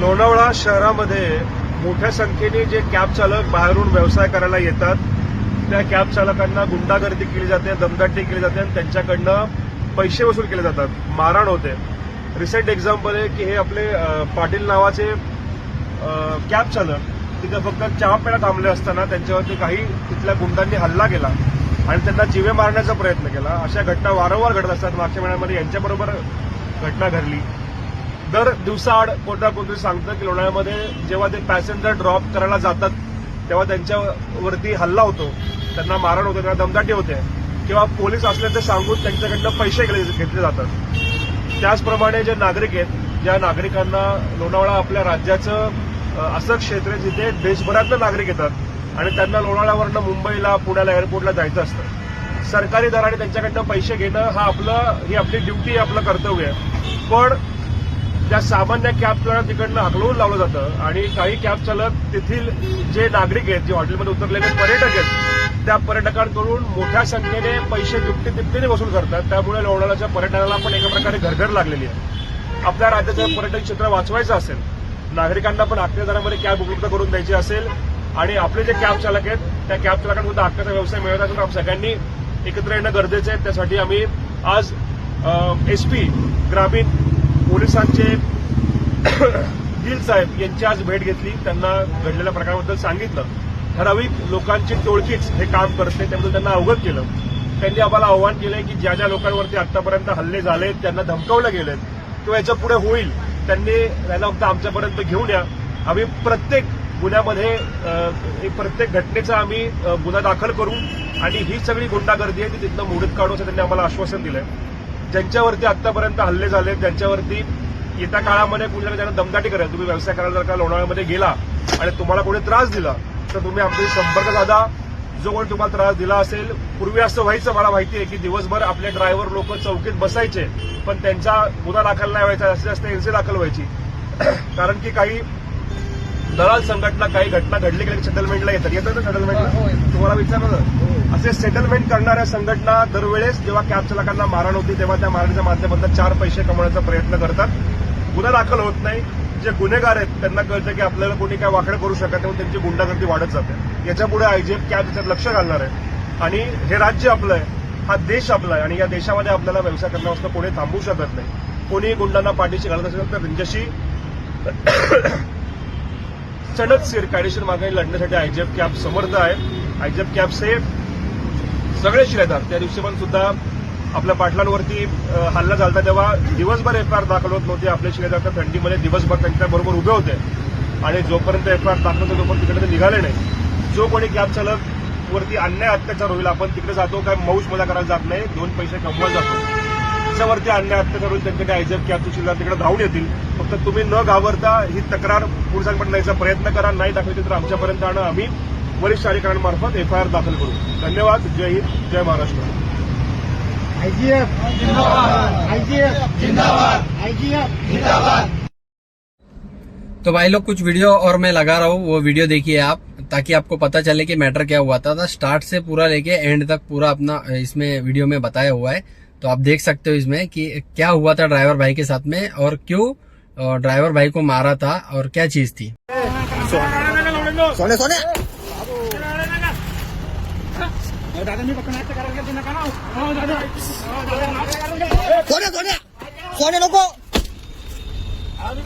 लोणावळा शहरामध्ये मोठ्या संख्येने जे कॅब चालक बाहेरून व्यवसाय करायला येतात त्या कॅब चालकांना गुंडागर्दी केली जाते दमदाटी केली जाते आणि त्यांच्याकडनं पैसे वसूल केले जातात. मारहाण होते. रिसेंट एक्झाम्पल आहे की हे आपले पाटील नावाचे कॅब चालक तिथं फक्त चहा प्यायला थांबले असताना त्यांच्यावरती काही तिथल्या गुंडांनी हल्ला केला आणि त्यांना जिवे मारण्याचा प्रयत्न केला. अशा घटना वारंवार घडत असतात. मागच्या महिन्यामध्ये यांच्याबरोबर घटना घडली. दर दिवसाआड कोणता कोणतरी सांगतं की लोणाळ्यामध्ये जेव्हा ते पॅसेंजर ड्रॉप करायला जातात तेव्हा त्यांच्यावरती हल्ला होतो. त्यांना मारण होतं त्यांना दमदाटी होते. किंवा पोलीस असल्याचं सांगून त्यांच्याकडनं पैसे घेतले घेतले जातात. त्याचप्रमाणे जे नागरिक आहेत ज्या नागरिकांना लोणावळा आपल्या राज्याचं असं क्षेत्र आहे जिथे देशभरातले नागरिक येतात आणि त्यांना लोणावळ्यावरनं मुंबईला पुण्याला एअरपोर्टला जायचं असतं. सरकारी दराने त्यांच्याकडनं पैसे घेणं हा आपलं ही आपली ड्युटी आहे आपलं कर्तव्य आहे. पण त्या सामान्य कॅबद्वारा तिकडनं हकलवून लावलं जातं आणि काही कॅब चालक तेथील जे नागरिक आहेत जे हॉटेलमध्ये उतरलेले पर्यटक आहेत त्या पर्यटकांकडून मोठ्या संख्येने पैसे दुपटी तिपटीने वसूल करतात. त्यामुळे लोणावळ्याच्या पर्यटनाला पण एका प्रकारे घरघर लागलेली आहे. आपल्या राज्याचं पर्यटन क्षेत्र वाचवायचं असेल नागरिकांना पण हक्काच्या दरामध्ये कॅब उपलब्ध करून द्यायची असेल आणि आपले जे कॅब चालक आहेत त्या कॅब चालकांना सुद्धा हक्काचा व्यवसाय मिळत असेल. तर आपण सगळ्यांनी एकत्र येणं गरजेचं आहे. त्यासाठी आम्ही आज एसपी ग्रामीण पोलिसांचे गिल साहेब यांची आज भेट घेतली. त्यांना घडलेल्या प्रकाराबद्दल सांगितलं. ठराविक लोकांची टोळकीच हे काम करते त्याबद्दल त्यांना अवगत केलं. त्यांनी आम्हाला आव्हान केलंय की ज्या ज्या लोकांवरती आतापर्यंत हल्ले झालेत त्यांना धमकावलं गेलेत किंवा याच्यापुढे होईल. त्यांनी त्यांना फक्त आमच्यापर्यंत घेऊन या. आम्ही प्रत्येक गुन्ह्यामध्ये प्रत्येक घटनेचा आम्ही गुन्हा दाखल करू. आणि ही सगळी गुंडागर्दी आहे ती तिथनं मोडीत काढू असं त्यांनी आम्हाला आश्वासन दिलंय. ज्यांच्यावरती आतापर्यंत हल्ले झाले ज्यांच्यावरती येत्या काळामध्ये कुणाला त्यांना दमदाटी करेल. तुम्ही व्यवसाय करायला जर का लोणावळ्यामध्ये गेला आणि तुम्हाला कोणी त्रास दिला तर तुम्ही आमच्याशी संपर्क साधा. जो कोणी तुम्हाला त्रास दिला असेल पूर्वी असं व्हायचं मला माहिती आहे की दिवसभर आपले ड्रायव्हर लोक चौकीत बसायचे पण त्यांचा गुन्हा दाखल नाही व्हायचा जास्तीत जास्त एनसी दाखल व्हायची. कारण की काही दलाल संघटना काही घटना घडली की सेटलमेंटला येतात? येतात ना सेटलमेंटला तुम्हाला विचारलं असे सेटलमेंट करणाऱ्या संघटना दरवेळेस जेव्हा कॅब चालकांना मारण होती तेव्हा त्या मारण्याच्या माध्यमातून चार पैसे कमवण्याचा प्रयत्न करतात. गुन्हा दाखल होत नाही. जे गुन्हेगार आहेत त्यांना कळतं की आपल्याला कोणी काय वाकडं करू शकत नाही त्यांची गुंडागर्दी वाढत जाते. याच्यापुढे आयजीएफ कॅब त्याच्यात लक्ष घालणार आहे आणि हे राज्य आपलं आहे. हा देश आपला आहे. आणि या देशामध्ये आपल्याला व्यवसाय करण्यापासून कोणी थांबवू शकत नाही. कोणी गुंडांना पाठीशी घालत असेल तर त्यांच्याशी सणदशीर कायदेशीर मागणी लढण्यासाठी आयजीएफ कॅब समर्थ आहे. आयजीएफ कॅबचे सगळे शिलेदार त्या दिवशी पण सुद्धा आपल्या पाटलांवरती हल्ला झाला तेव्हा दिवसभर एफ आर दाखल होत नव्हते. आपले शिलेदार त्या थंडीमध्ये दिवसभर त्यांच्याबरोबर उभे होते. आणि जोपर्यंत एफ आर दाखल होते तोपर्यंत तिकडे ते निघाले नाही. जो कोणी कॅब चालक वरती अन्याय अत्याचार होईल आपण तिकडे जातो काय मौज मजा करायला जात नाही. दोन पैसे कमवायला जातो. त्याच्यावरती अन्याय अत्याचार होईल त्यांच्याकडे आयजीएफ कॅबचे शिलेदार तिकडे धावून येतील. फक्त तुम्ही न घाबरता ही तक्रार पोलिसांकडे न्यायचा प्रयत्न करा. नाही दाखवायची तर आमच्यापर्यंत आणा. आम्ही वरिष्ठ अधिकाऱ्यांमार्फत एफ आय आर दाखल करू. धन्यवाद. जय हिंद. जय महाराष्ट्र. आईजीएफ जिंदाबाद. आईजीएफ जिंदाबाद. आईजीएफ जिंदाबाद. तो भाई लोग कुछ वीडियो और मैं लगा रहा हूँ। वो वीडियो देखिए आप ताकि आपको पता चले कि मैटर क्या हुआ था, था स्टार्ट से पूरा लेके एंड तक पूरा अपना इसमें वीडियो में बताया हुआ है। तो आप देख सकते हो इसमें कि क्या हुआ था ड्राइवर भाई के साथ में और क्यों ड्राइवर भाई को मारा था और क्या चीज थी सोने सोने दादा मी फक्त नाट्य करायला गेलो नका ना हो, दादा. हो, दादा, नाट्य करायला गेलो. सोने सोने सोने नको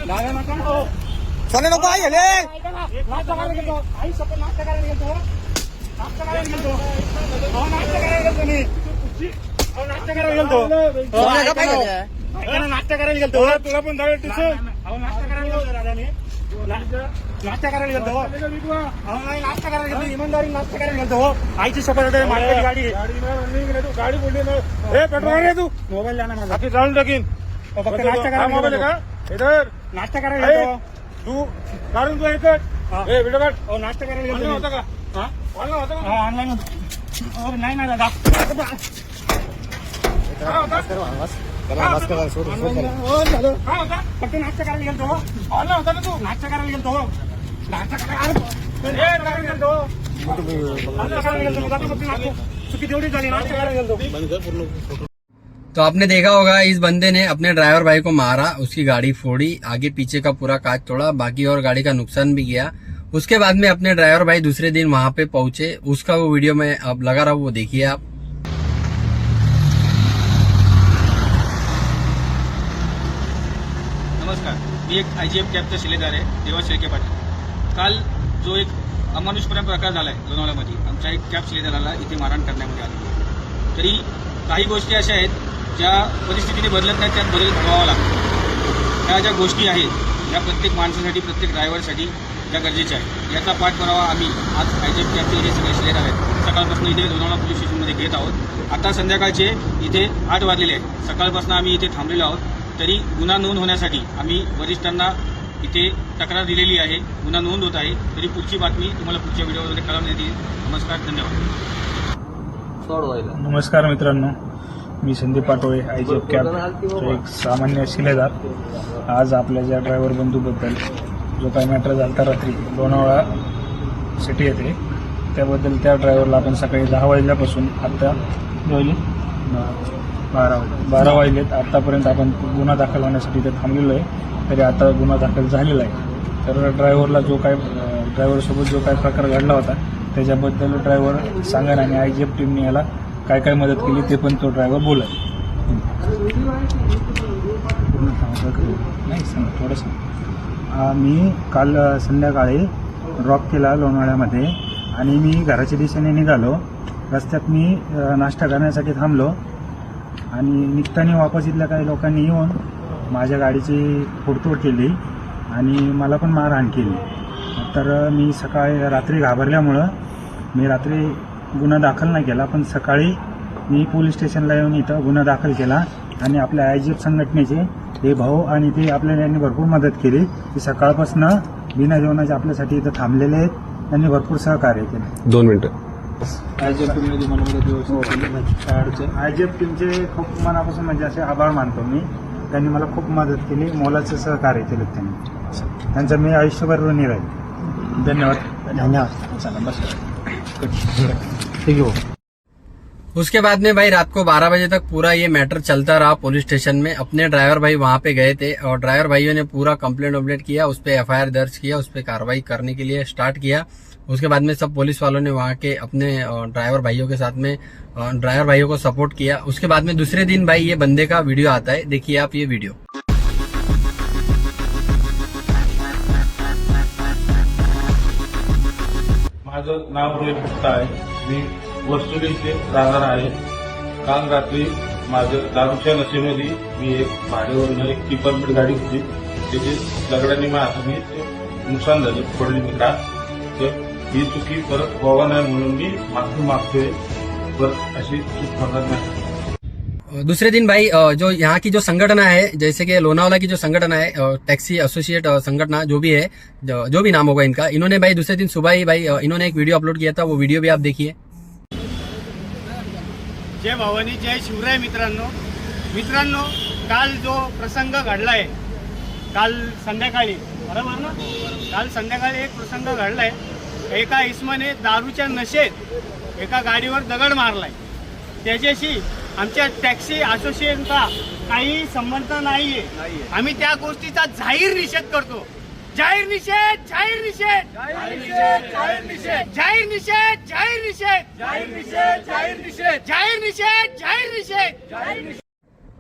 दादा नका ना, हो. सोने नको आई हेले ऐका ना, नाट्य करायला गेलो. नाट्य करायला गेलो. नाट्य करायला गेलो. हो, नाट्य करायला गेलो मी. हो, नाट्य करायला गेलो. हो, सोने ऐका का ना, हो. पाहिजे ऐका ना, नाट्य करायला गेलो. तुला पण जाऊ हो, नाट्य करायला गेलो नाट्य करायला गेलो हो नाही नाश्ता करायला गेलो इमानदारी नाश्ता करायला गेलो हो. आईची शपथ मालकाची गाडी. गाडी बोलली ना. हे. पेट्रोल तू. मोबाईल द्या ना माझा जाऊन टाकीन. फक्त नाश्ता करायला मोबाईल का? इधर. नाश्ता करायला गेलो तू काढून तू एकच हे. व्हिडिओ काढ हो नाश्ता करायला गेलो होता का? हा? ऑनलाईन होता का? ऑनलाईन हो नाही नाही दादा नाश्ता करायला गेलतो होता ना तू नाश्ता करायला गेलतो हो. नाश्ता करायला हे, गेलतो हो. तो आपने देखा होगा इस बंदे ने अपने ड्राइवर भाई को मारा उसकी गाड़ी फोड़ी आगे पीछे का पूरा कांच तोड़ा बाकी और गाड़ी का नुकसान भी किया। उसके बाद में अपने ड्राइवर भाई दूसरे दिन वहाँ पे पहुँचे। उसका वो वीडियो में अब लगा रहा हूँ वो देखिए आप। मी एक आय जी एफ कॅबचा शिलेदार आहे देवा शेळके पाटील. काल जो एक अमानुषपर्यंत प्रकार झाला आहे लोणावळ्यामध्ये आमच्या एक कॅब शिलेदाराला इथे मारहाण करण्यामध्ये आली तरी काही गोष्टी अशा आहेत ज्या परिस्थितीने बदलत नाहीत त्यात बदल घडवावा लागतो. ह्या ज्या गोष्टी आहेत या प्रत्येक माणसासाठी प्रत्येक ड्रायव्हरसाठी त्या गरजेच्या आहेत याचा पाठपुरावा आम्ही आज आय जी एफ कॅबचे जे सगळे शिलेदार आहेत. सकाळपासून इथे लोणावळा पोलीस स्टेशनमध्ये घेत आहोत. आता संध्याकाळचे इथे आठ वाजलेले आहेत. सकाळपासून आम्ही इथे थांबलेलो आहोत. तरी गुन्हा नोंद होण्यासाठी आम्ही वरिष्ठांना इथे तक्रार दिलेली आहे. गुन्हा नोंद होत आहे. तरी पुढची बातमी तुम्हाला पुढच्या व्हिडिओमध्ये कळवण्यात येईल नमस्कार धन्यवाद. नमस्कार मित्रांनो मी Sandeep Patole I G F cab एक सामान्य शिलेदार. आज आपल्या ज्या ड्रायव्हर बंधूबद्दल जो काही मॅटर झाला रात्री लोणावळा सिटी येथे त्याबद्दल त्या ड्रायव्हरला आपण सकाळी दहा वाजल्यापासून आत्ता वाजले बारा वाजले बारा वाजलेत. आत्तापर्यंत आपण गुन्हा दाखल होण्यासाठी ते थांबलेलो आहे. तरी आता गुन्हा दाखल झालेला आहे. तर ड्रायव्हरला जो काय ड्रायव्हरसोबत जो काय प्रकार घडला होता त्याच्याबद्दल ड्रायव्हर सांगा आणि आय जी एफ टीमने याला काय काय मदत केली ते पण तो ड्रायव्हर बोला. नाही सांग थोडं सांग मी काल संध्याकाळी ड्रॉप केला लोणावळ्यामध्ये आणि मी घराच्या दिशेने निघालो. रस्त्यात मी नाश्ता करण्यासाठी थांबलो. आणि निघताना वापस इथल्या काही लोकांनी येऊन माझ्या गाडीची फोडतोड केली आणि मला पण मारहाण केली. तर मी सकाळी रात्री घाबरल्यामुळं मी रात्री गुन्हा दाखल नाही केला पण सकाळी मी पोलीस स्टेशनला येऊन इथं गुन्हा दाखल केला आणि आपल्या आय संघटनेचे हे भाऊ आणि ते आपल्याला यांनी भरपूर मदत केली. की सकाळपासून बिना जेवणाचे आपल्यासाठी इथं थांबलेले आहेत. त्यांनी भरपूर सहकार्य केलं. दोन मिनटं. आय जी एफ़ म्हणजे असे आभार मानतो मी त्यांनी मला खूप मदत केली मोलाचं सहकार्य केलं त्यांनी त्यांचं मी आयुष्यभर ऋणी राहील धन्यवाद धन्यवाद चला बस ठीक है वो उसके बाद में भाई रात को 12 बजे तक पूरा ये मैटर चलता रहा पुलिस स्टेशन में। अपने ड्राइवर भाई वहाँ पे गए थे और ड्राइवर भाइयों ने पूरा कंप्लेंट वम्प्लेट किया, उस पर एफ़ दर्ज किया, उस पर कार्रवाई करने के लिए स्टार्ट किया। उसके बाद में सब पुलिस वालों ने वहाँ के अपने ड्राइवर भाइयों के साथ में ड्राइवर भाइयों को सपोर्ट किया। उसके बाद में दूसरे दिन भाई ये बंदे का वीडियो आता है। देखिए आप ये वीडियो। नाव रोहित गुप्ता मी वस्तुली राहणार आहे. काल रात्री दारूच्या नशेमध्ये मी एक भाडेवरून एक गाडी होती नुकसान पडली मी का ही चुकी परत व्हावा नाही म्हणून मी माफ़ी मागतोय परत अशी चूक होणार नाही. दूसरे दिन भाई जो यहाँ की जो संगठना है जैसे कि लोनावाला की जो संगठना है टैक्सी एसोसिएट संगठना जो भी है जो जो भी नाम होगा इनका इन्होंने भाई दूसरे दिन सुबह ही भाई इन्होंने एक वीडियो अपलोड किया था वो वीडियो भी आप देखिए। जय भवानी जय शिवराय मित्रांनो। मित्रांनो काल जो प्रसंग घडलाय काल संध्याकाळी बरोबर ना? काल संध्याकाळी एक प्रसंग घडलाय एका इस्माने दारूच्या नशेत एका गाडीवर दगड मारलाय. त्याच्याशी आमच्या टॅक्सी असोसिएशनचा काही संबंध नाहीये. आम्ही त्या गोष्टीचा जाहीर निषेध करतो. जाहीर निषेध जाहीर निषेध. जाहीर निषेध जाहीर निषेध. जाहीर निषेध जाहीर निषेध. जाहीर निषेध जाहीर निषेध. जाहीर निषेध जाहीर निषेध. जाहीर निषेध.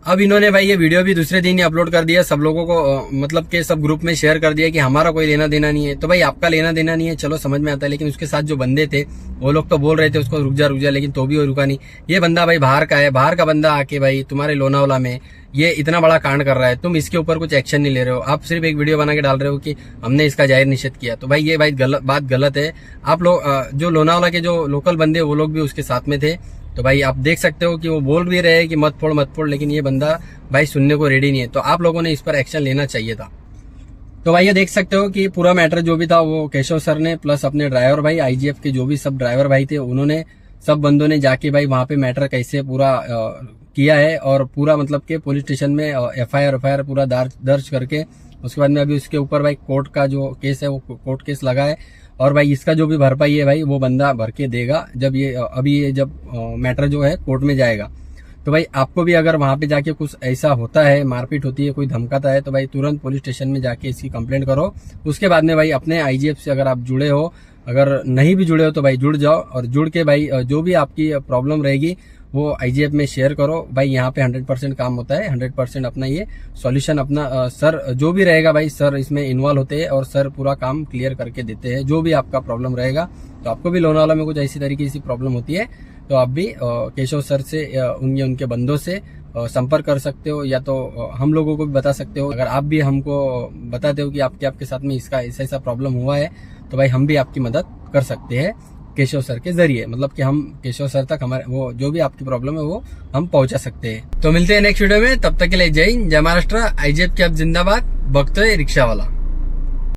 अब इन्होंने भाई ये वीडियो भी दूसरे दिन ही अपलोड कर दिया, सब लोगों को मतलब के सब ग्रुप में शेयर कर दिया कि हमारा कोई लेना देना नहीं है। तो भाई आपका लेना देना नहीं है, चलो समझ में आता है, लेकिन उसके साथ जो बंदे थे, वो लोग तो बोल रहे थे उसको रुक जा रुक जा, लेकिन तो भी वो रुका नहीं। ये बंदा भाई बाहर का है, बाहर का बंदा आके भाई तुम्हारे लोनावला में ये इतना बड़ा कांड कर रहा है, तुम इसके ऊपर कुछ एक्शन नहीं ले रहे हो। आप सिर्फ़ एक वीडियो बना के डाल रहे हो कि हमने इसका ज़ाहिर निषेध किया। तो भाई ये भाई गलत बात गलत है। आप लोग जो लोनावला के जो लोकल बंदे, वो लोग भी उसके साथ में थे। तो भाई आप देख सकते हो कि वो बोल भी रहे कि मत फोड़ मत फोड़, लेकिन ये बंदा भाई सुनने को रेडी नहीं है। तो आप लोगों ने इस पर एक्शन लेना चाहिए था। तो भाई ये देख सकते हो कि पूरा मैटर जो भी था वो केशव सर ने प्लस अपने ड्राइवर भाई आईजीएफ के जो भी सब ड्राइवर भाई थे, उन्होंने सब बंदों ने जाके भाई वहाँ पे मैटर कैसे पूरा किया है और पूरा मतलब के पुलिस स्टेशन में एफ़ आई पूरा दर्ज करके उसके बाद में अभी उसके ऊपर भाई कोर्ट का जो केस है, वो कोर्ट केस लगा है। और भाई इसका जो भी भरपाई है भाई, वो बंदा भर के देगा जब ये, अभी ये जब मैटर जो है कोर्ट में जाएगा। तो भाई आपको भी अगर वहाँ पे जाके कुछ ऐसा होता है, मारपीट होती है, कोई धमकाता है तो भाई तुरंत पुलिस स्टेशन में जाके इसकी कंप्लेंट करो। उसके बाद में भाई अपने आईजीएफ से अगर आप जुड़े हो, अगर नहीं भी जुड़े हो तो भाई जुड़ जाओ। और जुड़ के भाई जो भी आपकी प्रॉब्लम रहेगी वो आईजीएफ में शेयर करो। भाई यहाँ पे हंड्रेड परसेंट काम होता है। हंड्रेड परसेंट अपना ये सॉल्यूशन अपना अ, सर जो भी रहेगा भाई सर इसमें इन्वॉल्व होते हैं और सर पूरा काम क्लियर करके देते हैं। जो भी आपका प्रॉब्लम रहेगा तो आपको भी लोनावाला में कुछ ऐसी तरीके की प्रॉब्लम होती है तो आप भी केशव सर से उनके उनके बंदों से संपर्क कर सकते हो या तो हम लोगों को भी बता सकते हो। अगर आप भी हमको बताते हो कि आपके आपके साथ में इसका ऐसा ऐसा प्रॉब्लम हुआ है तो भाई हम भी आपकी मदद कर सकते हैं। केशव सर के ज़रिए मतलब कि हम केशव सर तक हमारे, वो जो भी आपकी प्रॉब्लम है वो हम पहुँचा सकते हैं। तो मिलते हैं नेक्स्ट वीडियो में, तब तक के लिए जय हिंद, जय महाराष्ट्र आईजेप आप जिंदाबाद, भक्त रिक्शा रिक्षावाला